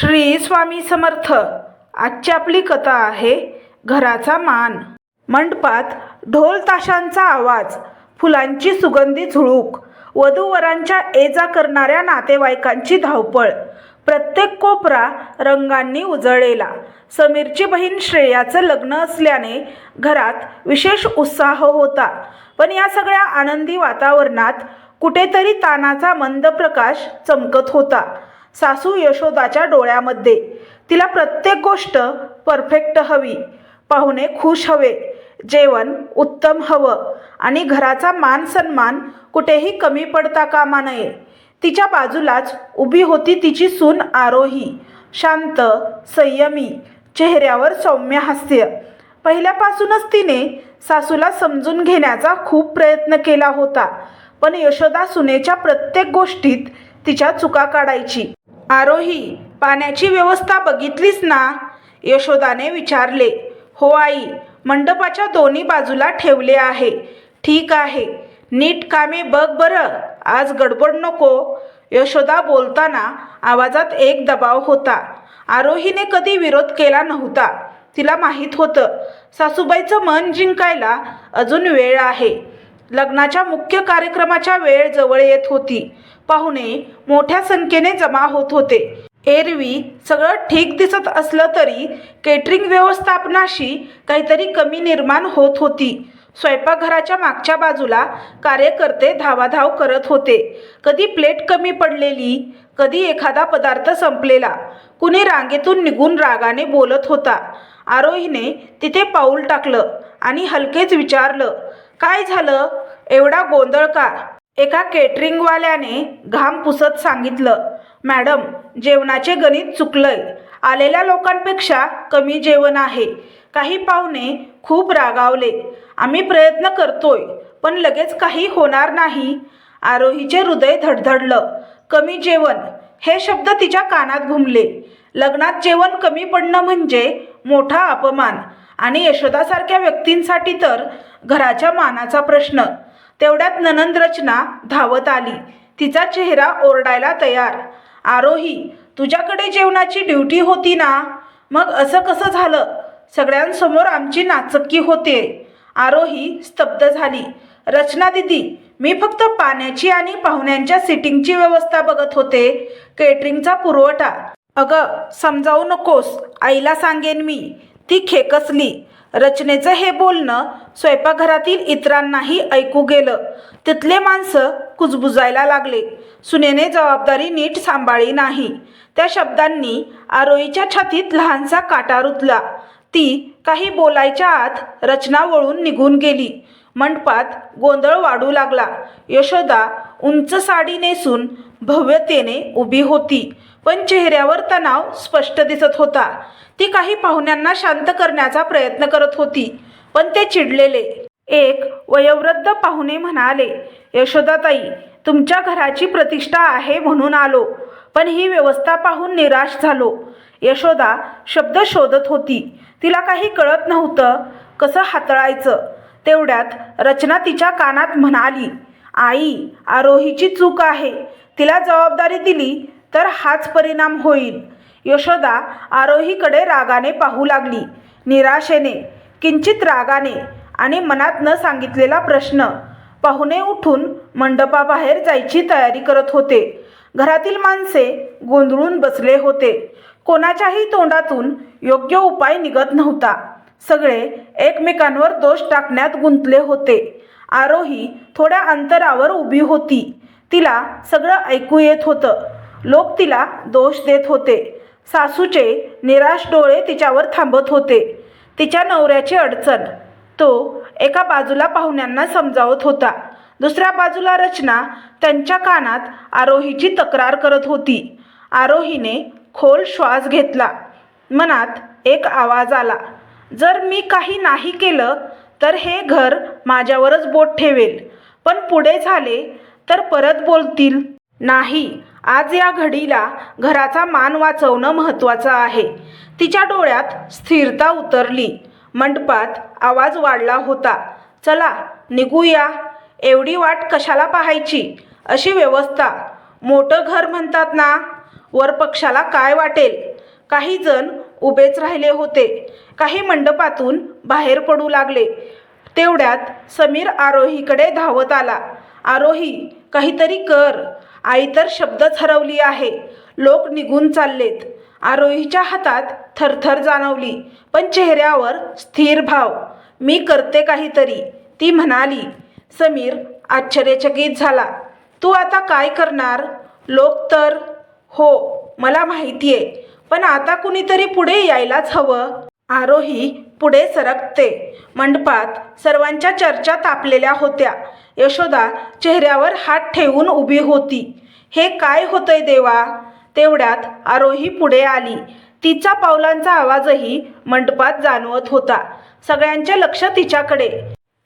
श्री स्वामी समर्थ. आजची आपली कथा आहे घराचा मान. मंडपात ढोल ताशांचा आवाज फुलांची सुगंधी झुळूक वधूवरांच्या ये जा करणाऱ्या नातेवाईकांची धावपळ प्रत्येक कोपरा रंगांनी उजळलेला. समीरची बहीण श्रेयाचं लग्न असल्याने घरात विशेष उत्साह होता. पण या सगळ्या आनंदी वातावरणात कुठेतरी तानाचा मंद प्रकाश चमकत होता. सासू यशोदाच्या डोळ्यामध्ये. तिला प्रत्येक गोष्ट परफेक्ट हवी. पाहुणे खुश हवे. जेवण उत्तम हवं. आणि घराचा मान सन्मान कुठेही कमी पडता कामा नये. तिच्या बाजूलाच उभी होती तिची सून आरोही. शांत संयमी चेहऱ्यावर सौम्य हास्य पहिल्यापासूनच तिने सासूला समजून घेण्याचा खूप प्रयत्न केला होता. पण यशोदा सुनेच्या प्रत्येक गोष्टीत तिच्या चुका काढायची. आरोही पाण्याची व्यवस्था बघितलीस ना? यशोदाने विचारले. हो आई मंडपाच्या दोन्ही बाजूला ठेवले आहे. ठीक आहे. नीट कामे बघ बरं. आज गडबड नको. यशोदा बोलताना आवाजात एक दबाव होता. आरोहीने कधी विरोध केला नव्हता. तिला माहीत होतं. सासूबाईचं मन जिंकायला अजून वेळ आहे. लग्नाच्या मुख्य कार्यक्रमाच्या वेळ जवळ येत होती. पाहुणे मोठ्या संख्येने जमा होत होते. एरवी सगळं ठीक दिसत असलं तरी केटरिंग व्यवस्थापनाशी काहीतरी कमी निर्माण होत होती. स्वयंपाकघराच्या मागच्या बाजूला कार्यकर्ते धावाधाव करत होते. कधी प्लेट कमी पडलेली कधी एखादा पदार्थ संपलेला. कुणी रांगेतून निघून रागाने बोलत होता. आरोहीने तिथे पाऊल टाकलं आणि हलकेच विचारलं काय झालं? एवढा गोंधळ का एका केटरिंगवाल्याने घाम पुसत सांगितलं मॅडम जेवणाचे गणित चुकलंय. आलेल्या लोकांपेक्षा कमी जेवण आहे. काही पाहुणे खूप रागावले आम्ही प्रयत्न करतोय पण लगेच काही होणार नाही. आरोहीचे हृदय धडधडलं कमी जेवण. हे शब्द तिच्या कानात घुमले. लग्नात जेवण कमी पडणं म्हणजे मोठा अपमान. आणि यशोदासारख्या व्यक्तींसाठी तर घराच्या मानाचा प्रश्न. तेवढ्यात ननंद रचना धावत आली. तिचा चेहरा ओरडायला तयार. आरोही तुझ्याकडे जेवणाची ड्युटी होती ना? मग असं कसं झालं? सगळ्यांसमोर आमची नाचक्की होते. आरोही स्तब्ध झाली. रचना दिदी मी फक्त पाण्याची आणि पाहुण्यांच्या सिटिंगची व्यवस्था बघत होते. केटरिंगचा पुरवठा. अगं समजावू नकोस. आईला सांगेन मी. ती खेकसली. रचनेचं हे बोलणं स्वयंपाकघरातील इतरांनाही ऐकू गेलं. तिथले माणसं कुजबुजायला लागले. सुनेने जबाबदारी नीट सांभाळली नाही. त्या शब्दांनी आरोईच्या छातीत लहानसा काटा रुतला. ती काही बोलायच्या आत रचना वळून निघून गेली. मंडपात गोंधळ वाढू लागला. यशोदा उंच साडी नेसून भव्यतेने उभी होती. पण चेहऱ्यावर तणाव स्पष्ट दिसत होता. ती काही पाहुण्यांना शांत करण्याचा प्रयत्न करत होती पण ते चिडलेले. एक वयोवृद्ध पाहुणे म्हणाले यशोदाताई तुमच्या घराची प्रतिष्ठा आहे म्हणून आलो पण ही व्यवस्था पाहून निराश झालो. यशोदा शब्द शोधत होती. तिला काही कळत नव्हतं कसं हाताळायचं. तेवढ्यात रचना तिच्या कानात म्हणाली आई आरोहीची चूक आहे. तिला जबाबदारी दिली तर हाच परिणाम होईल. यशोदा आरोहीकडे रागाने पाहू लागली. निराशेने किंचित रागाने आणि मनात न सांगितलेला प्रश्न. पाहुणे उठून मंडपाबाहेर जायची तयारी करत होते. घरातील माणसे गोंधळून बसले होते. कोणाच्याही तोंडातून योग्य उपाय निघत नव्हता. सगळे एकमेकांवर दोष टाकण्यात गुंतले होते. आरोही थोड्या अंतरावर उभी होती. तिला सगळं ऐकू येत होतं. लोक तिला दोष देत होते. सासूचे निराश डोळे तिच्यावर थांबत होते. तिच्या नवऱ्याची अडचण. तो एका बाजूला पाहुण्यांना समजावत होता. दुसऱ्या बाजूला रचना त्यांच्या कानात आरोहीची तक्रार करत होती. आरोहीने खोल श्वास घेतला. मनात एक आवाज आला. जर मी काही नाही केलं तर हे घर माझ्यावरच बोट ठेवेल. पण पुढे झाले तर परत बोलतील. नाही. आज या घडीला घराचा मान वाचवणं महत्त्वाचं आहे. तिच्या डोळ्यात स्थिरता उतरली. मंडपात आवाज वाढला होता. चला निघूया. एवढी वाट कशाला पाहायची? अशी व्यवस्था. मोठं घर म्हणतात ना. वर पक्षाला काय वाटेल? काही जण उभेच राहिले होते. काही मंडपातून बाहेर पडू लागले. तेवढ्यात समीर आरोहीकडे धावत आला. आरोही काहीतरी कर. आई तर शब्दच हरवली आहे. लोक निघून चाललेत. आरोहीच्या हातात थरथर जाणवली पण चेहऱ्यावर स्थिर भाव. मी करते काहीतरी ती म्हणाली. समीर आश्चर्यचकित झाला. तू आता काय करणार? लोक तर हो मला माहिती आहे पण आता कुणीतरी पुढे यायलाच हवं. आरोही पुढे सरकते. मंडपात सर्वांच्या चर्चा तापलेल्या होत्या. यशोदा चेहऱ्यावर हात ठेवून उभी होती. हे काय होतंय देवा? तेवढ्यात आरोही पुढे आली. तिचा पावलांचा आवाजही मंडपात जाणवत होता. सगळ्यांचे लक्ष तिच्याकडे.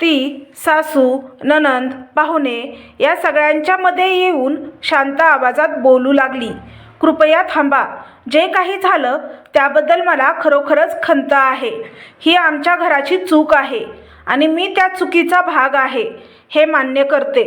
ती सासू ननंद पाहुणे या सगळ्यांच्यामध्ये येऊन शांत आवाजात बोलू लागली. कृपया थांबा. जे काही झालं त्याबद्दल मला खरोखरच खंत आहे. ही आमच्या घराची चूक आहे आणि मी त्या चुकीचा भाग आहे हे मान्य करते.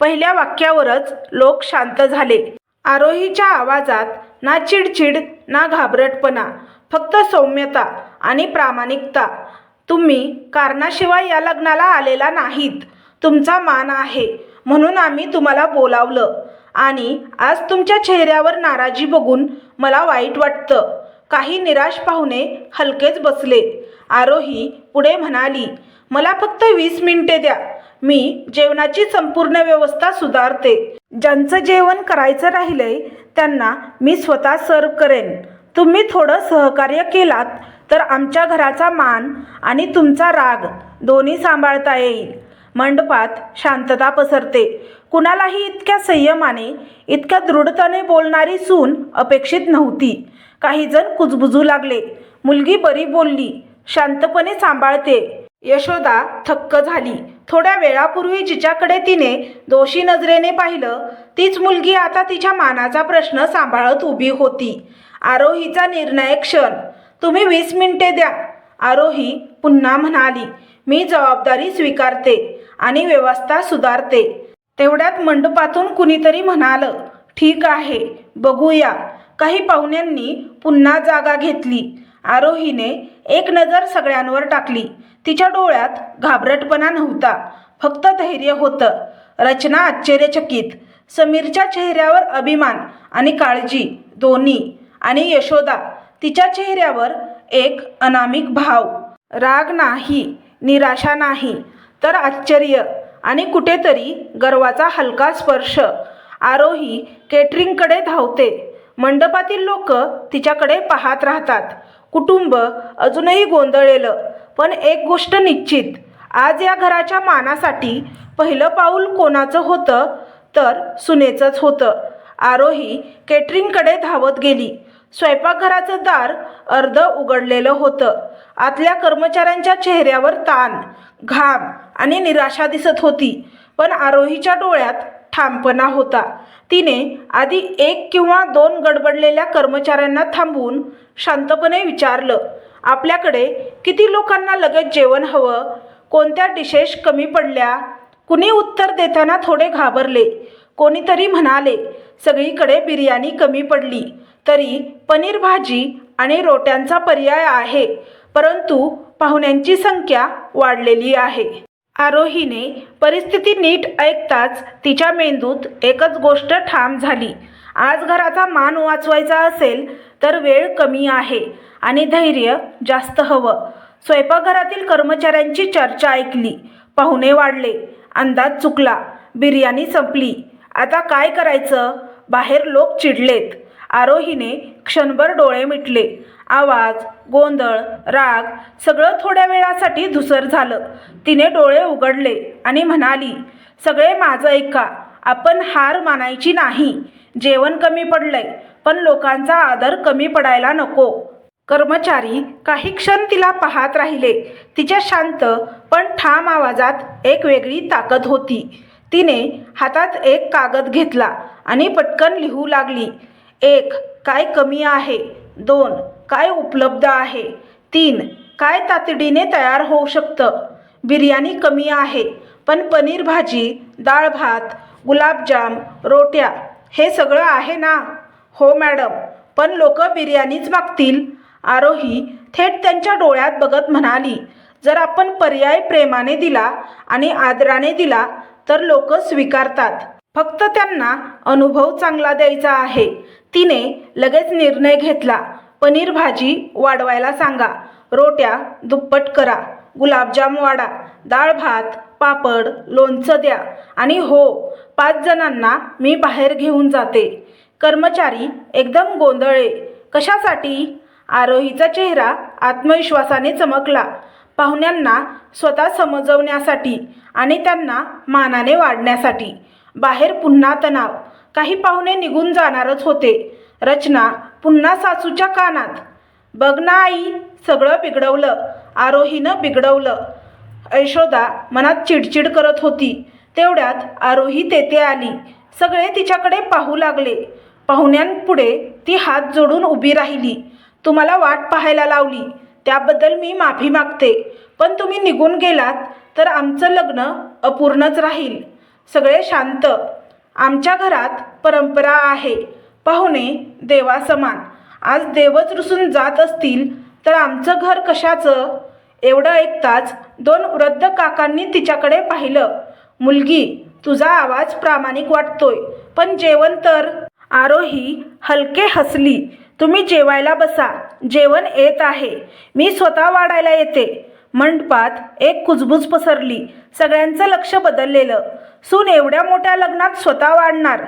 पहिल्या वाक्यावरच लोक शांत झाले. आरोहीच्या आवाजात ना चिडचिड ना घाबरटपणा फक्त सौम्यता आणि प्रामाणिकता. तुम्ही कारणाशिवाय या लग्नाला आलेला नाहीत. तुमचा मान आहे. म्हणून आम्ही तुम्हाला बोलावलं. आणि आज तुमच्या चेहऱ्यावर नाराजी बघून मला वाईट वाटतं. काही निराश पाहुणे हलकेच बसले. आरोही पुढे म्हणाली मला फक्त वीस मिनिटे द्या. मी जेवणाची संपूर्ण व्यवस्था सुधारते. ज्यांचं जेवण करायचं राहिलंय त्यांना मी स्वतः सर्व करेन. तुम्ही थोडं सहकार्य केलात तर आमच्या घराचा मान आणि तुमचा राग दोन्ही सांभाळता येईल. मंडपात शांतता पसरते. कुणालाही इतक्या संयमाने इतक्या दृढतेने बोलणारी सून अपेक्षित नव्हती. काही जण कुजबुजू लागले. मुलगी बरी बोलली. शांतपणे सांभाळते. यशोदा थक्क झाली. थोड्या वेळापूर्वी जिच्याकडे तिने दोषी नजरेने पाहिलं तीच मुलगी आता तिच्या मानाचा प्रश्न सांभाळत उभी होती. आरोहीचा निर्णायक क्षण. तुम्ही वीस मिनिटे द्या. आरोही पुन्हा म्हणाली मी जबाबदारी स्वीकारते आणि व्यवस्था सुधारते. तेवढ्यात मंडपातून कुणीतरी म्हणालं ठीक आहे बघूया. काही पाहुण्यांनी पुन्हा जागा घेतली. आरोहीने एक नजर सगळ्यांवर टाकली. तिच्या डोळ्यात घाबरटपणा नव्हता. फक्त धैर्य होतं. रचना आश्चर्यचकित. समीरच्या चेहऱ्यावर अभिमान आणि काळजी दोन्ही. आणि यशोदा तिच्या चेहऱ्यावर एक अनामिक भाव. राग नाही निराशा नाही तर आश्चर्य. आणि कुठेतरी गर्वाचा हलका स्पर्श आरोही केटरिंगकडे धावते. मंडपातील लोक तिच्याकडे पाहत राहतात. कुटुंब अजूनही गोंधळलेलं पण एक गोष्ट निश्चित आज या घराच्या मानासाठी पहिलं पाऊल कोणाचं होतं? तर सुनेचंच होतं. आरोही केटरिंगकडे धावत गेली. स्वयंपाकघराचं दार अर्ध उघडलेलं होतं. आतल्या कर्मचाऱ्यांच्या चेहऱ्यावर ताण घाम आणि निराशा दिसत होती. पण आरोहीच्या डोळ्यात ठामपणा होता. तिने आधी एक किंवा दोन गडबडलेल्या कर्मचाऱ्यांना थांबवून शांतपणे विचारलं आपल्याकडे किती लोकांना लगेच जेवण हवं? कोणत्या डिशेस कमी पडल्या? कुणी उत्तर देताना थोडे घाबरले. कोणीतरी म्हणाले सगळीकडे बिर्याणी कमी पडली. तरी पनीर भाजी आणि रोट्यांचा पर्याय आहे. परंतु पाहुण्यांची संख्या वाढलेली आहे. आरोहीने परिस्थिती नीट ऐकताच तिच्या मेंदूत एकच गोष्ट ठाम झाली. आज घराचा मान वाचवायचा असेल तर वेळ कमी आहे आणि धैर्य जास्त हवं. स्वयंपाकघरातील कर्मचाऱ्यांची चर्चा ऐकली. पाहुणे वाढले. अंदाज चुकला. बिर्याणी संपली. आता काय करायचं? बाहेर लोक चिडलेत. आरोहीने क्षणभर डोळे मिटले. आवाज गोंधळ राग सगळं थोड्या वेळासाठी धुसर झालं. तिने डोळे उघडले आणि म्हणाली सगळे माझं ऐका. आपण हार मानायची नाही. जेवण कमी पडलंय पण लोकांचा आदर कमी पडायला नको. कर्मचारी काही क्षण तिला पाहत राहिले. तिच्या शांत पण ठाम आवाजात एक वेगळी ताकद होती. तिने हातात एक कागद घेतला आणि पटकन लिहू लागली एक काय कमी आहे? दोन काय उपलब्ध आहे? तीन काय तातडीने तयार होऊ शकतं? बिर्याणी कमी आहे पण पनीर भाजी डाळ भात गुलाबजाम रोट्या हे सगळं आहे ना? हो मॅडम पण लोक बिर्याणीच मागतील. आरोही थेट त्यांच्या डोळ्यात बघत म्हणाली जर आपण पर्याय प्रेमाने दिला आणि आदराने दिला तर लोक स्वीकारतात. फक्त त्यांना अनुभव चांगला द्यायचा आहे. तिने लगेच निर्णय घेतला. पनीर भाजी वाढवायला सांगा. रोट्या दुप्पट करा. गुलाबजाम वाढा. डाळ भात पापड लोणचं द्या. आणि हो पाच जणांना मी बाहेर घेऊन जाते. कर्मचारी एकदम गोंधळे कशासाठी? आरोहीचा चेहरा आत्मविश्वासाने चमकला. पाहुण्यांना स्वतः समजवण्यासाठी आणि त्यांना मानाने वाढण्यासाठी. बाहेर पुन्हा तणाव. काही पाहुणे निघून जाणारच होते. रचना पुन्हा सासूच्या कानात. बघ ना आई सगळं बिघडवलं. आरोहीनं बिघडवलं. यशोदा मनात चिडचिड करत होती. तेवढ्यात आरोही तेथे आली. सगळे तिच्याकडे पाहू लागले. पाहुण्यांपुढे ती हात जोडून उभी राहिली. तुम्हाला वाट पाहायला लावली. त्याबद्दल मी माफी मागते. पण तुम्ही निघून गेलात तर आमचं लग्न अपूर्णच राहील. सगळे शांत. आमच्या घरात परंपरा आहे. पाहुणे देवासमान आज देवच रुसून जात असतील तर आमचं घर कशाचं? एवढं ऐकताच दोन वृद्ध काकांनी तिच्याकडे पाहिलं. मुलगी तुझा आवाज प्रामाणिक वाटतोय पण जेवण तर? आरोही हलके हसली. तुम्ही जेवायला बसा जेवण येत आहे. मी स्वतः वाढायला येते. मंडपात एक कुजबूज पसरली. सगळ्यांचं लक्ष बदललेलं. सून एवढ्या मोठ्या लग्नात स्वतः वाढणार.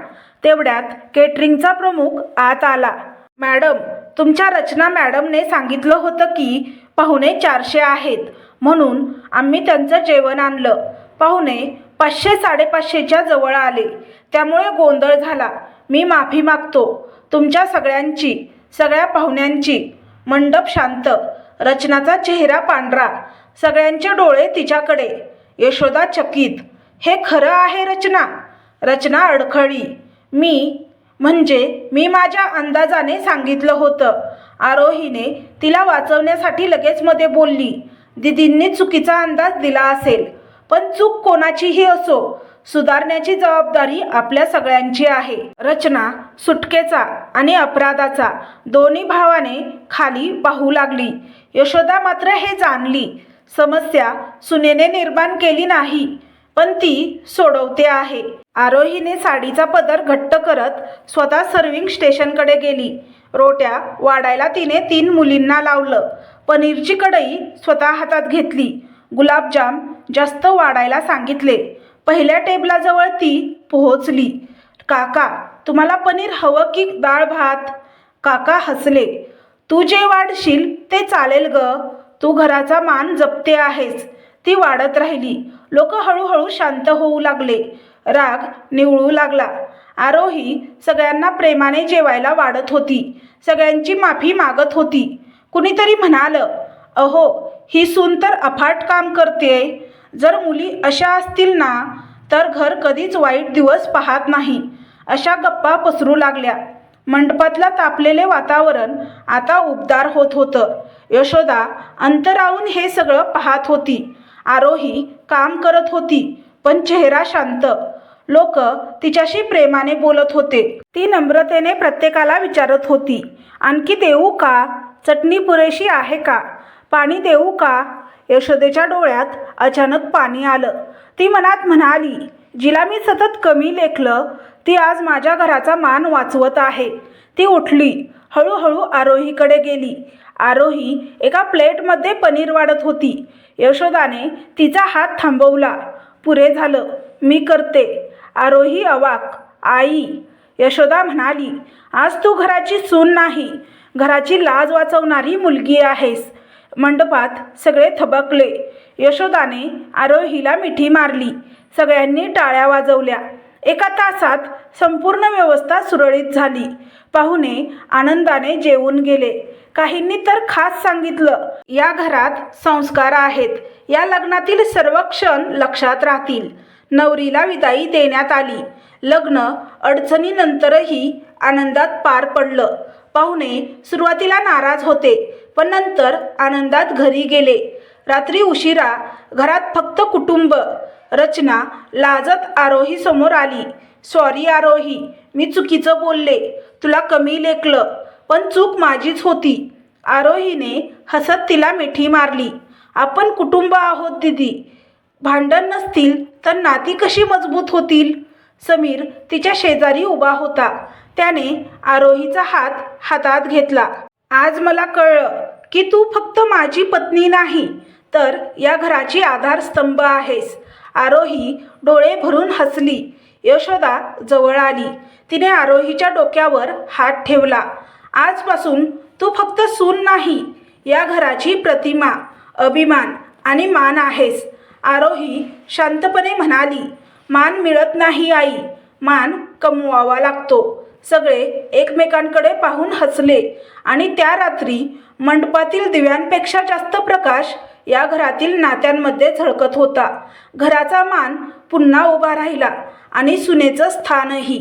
तेवढ्यात केटरिंगचा प्रमुख आत आला. मॅडम तुमच्या रचना मॅडमने सांगितलं होतं की पाहुणे चारशे आहेत. म्हणून आम्ही त्यांचं जेवण आणलं. पाहुणे पाचशे साडेपाचशेच्या जवळ आले. त्यामुळे गोंधळ झाला. मी माफी मागतो. तुमच्या सगळ्यांची सगळ्या पाहुण्यांची. मंडप शांत. रचनाचा चेहरा पांढरा. सगळ्यांचे डोळे तिच्याकडे. यशोदा चकित. हे खरं आहे रचना. रचना अडखळी. मी म्हणजे मी माझ्या अंदाजाने सांगितलं होतं. आरोहीने तिला वाचवण्यासाठी लगेच मध्ये बोलली दिदींनी चुकीचा अंदाज दिला असेल. पण चूक कोणाचीही असो सुधारण्याची जबाबदारी आपल्या सगळ्यांची आहे. रचना सुटकेचा आणि अपराधाचा. दोन्ही भावाने खाली पाहू लागली. यशोदा मात्र हे जाणली. समस्या सुनेने निर्माण केली नाही पण ती सोडवते आहे. आरोहीने साडीचा पदर घट्ट करत स्वतः सर्विंग स्टेशनकडे गेली. रोट्या वाढायला तिने तीन मुलींना लावलं. पनीरची कढई स्वतः हातात घेतली. गुलाबजाम जास्त वाढायला सांगितले. पहिल्या टेबलाजवळ ती पोहोचली. काका तुम्हाला पनीर हवं की डाळ भात? काका हसले. तू जे वाढशील ते चालेल ग. तू घराचा मान जपते आहेस. ती वाढत राहिली. लोक हळूहळू शांत होऊ लागले. राग निवळू लागला. आरोही सगळ्यांना प्रेमाने जेवायला वाढत होती. सगळ्यांची माफी मागत होती. कुणीतरी म्हणालं अहो ही सून तर अफाट काम करते जर मुली अशा असतील ना तर घर कधीच वाईट दिवस पाहत नाही. अशा गप्पा पसरू लागल्या. मंडपातलं तापलेले वातावरण आता उबदार होत होतं. यशोदा अंतराहून हे सगळं पाहत होती. आरोही काम करत होती पण चेहरा शांत. लोक तिच्याशी प्रेमाने बोलत होते. ती नम्रतेने प्रत्येकाला विचारत होती आणखी देऊ का? चटणी पुरेशी आहे का? पाणी देऊ का? यशोदेच्या डोळ्यात अचानक पाणी आलं. ती मनात म्हणाली जिला मी सतत कमी लेखलं ती आज माझ्या घराचा मान वाचवत आहे. ती उठली हळूहळू आरोहीकडे गेली. आरोही एका प्लेटमध्ये पनीर वाढत होती. यशोदाने तिचा हात थांबवला. पुरे झालं. मी करते. आरोही अवाक. आई यशोदा म्हणाली आज तू घराची सून नाही. घराची लाज वाचवणारी मुलगी आहेस. मंडपात सगळे थबकले. यशोदाने आरोहीला मिठी मारली. सगळ्यांनी टाळ्या वाजवल्या. एका तासात संपूर्ण व्यवस्था सुरळीत झाली. पाहुणे आनंदाने जेवून गेले. काहींनी तर खास सांगितलं या घरात संस्कार आहेत. या लग्नातील सर्व क्षण लक्षात राहतील. नवरीला विदाई देण्यात आली. लग्न अडचणीनंतरही आनंदात पार पडलं. पाहुणे सुरुवातीला नाराज होते पण नंतर आनंदात घरी गेले. रात्री उशिरा घरात फक्त कुटुंब रचना लाजत आरोही समोर आली. सॉरी आरोही मी चुकीचं बोलले. तुला कमी लेखलं. पण चूक माझीच होती. आरोहीने हसत तिला मिठी मारली. आपण कुटुंब आहोत दिदी. भांडण नसतील तर नाती कशी मजबूत होतील? समीर तिच्या शेजारी उभा होता. त्याने आरोहीचा हात हातात घेतला. आज मला कळलं की तू फक्त माझी पत्नी नाही तर या घराची आधारस्तंभ आहेस. आरोही डोळे भरून हसली. यशोदा जवळ आली. तिने आरोहीच्या डोक्यावर हात ठेवला. आजपासून तू फक्त सून नाही या घराची प्रतिमा अभिमान आणि मान आहेस. आरोही शांतपणे म्हणाली मान मिळत नाही आई. मान कमवावा लागतो. सगळे एकमेकांकडे पाहून हसले आणि त्या रात्री मंडपातील दिव्यांपेक्षा जास्त प्रकाश या घरातील नात्यांमध्ये झळकत होता. घराचा मान पुन्हा उभा राहिला आणि सुनेचं स्थानही.